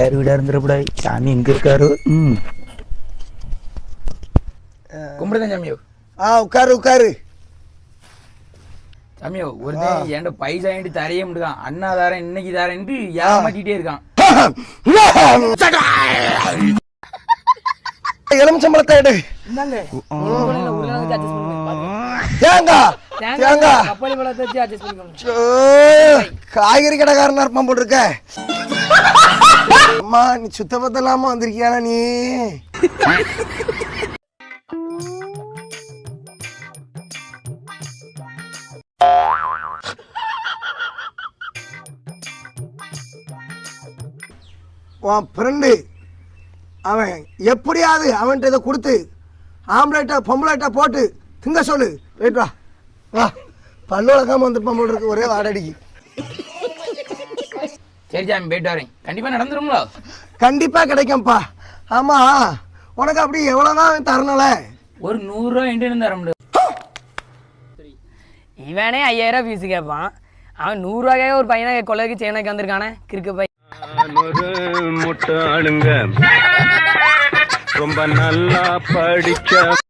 யார் வீடா இருந்துடக்கூடாது சாமி எங்க இருக்காரு? ம். கும்பிடுதான் சாமியோ. ஆ உட்காரு உட்காரு. சாமியோ ஒருத்தன் என்கிட்ட பைசா என்கிட்ட தரையே முடியான் அண்ணா தாரேன் இன்னைக்கு தாரேன்ட்டு ஏமாத்திட்டே இருக்கான். எடு. காய்கறி கடைக்காரனா இருப்பான் போட்டிருக்க. அம்மா நீ சுத்த பத்தலாம வந்திருக்கியானா நீ? உன் ஃப்ரெண்டு அவன் எப்படியாவது அவன்கிட்ட இதை கொடுத்து ஆம்லேட்டா பொம்பளைட்டா போட்டு திங்க சொல்லு. ரைட் வா. வா. பல்லு வளர்க்காம வந்து போல் இருக்கு ஒரே வாடடிக்கு. சரி சாமி போயிட்டு வரேன். கண்டிப்பா நடந்துருங்களோ கண்டிப்பா கிடைக்கும்ப்பா. ஆமா உனக்கு அப்படி எவ்வளவுதான் தரணும்ல? ஒரு நூறு ரூபா என்கிட்ட தர முடியும் இவனே ஐயாயிரம் ஃபீஸ் கேட்பான் அவன் நூறுரூவாயே ஒரு பையனை கொள்ளைக்கு சேனைக்கு வந்திருக்கானே கிறுக்கு பை ஒரு முட்டாளுங்க. ரொம்ப நல்லா படிச்ச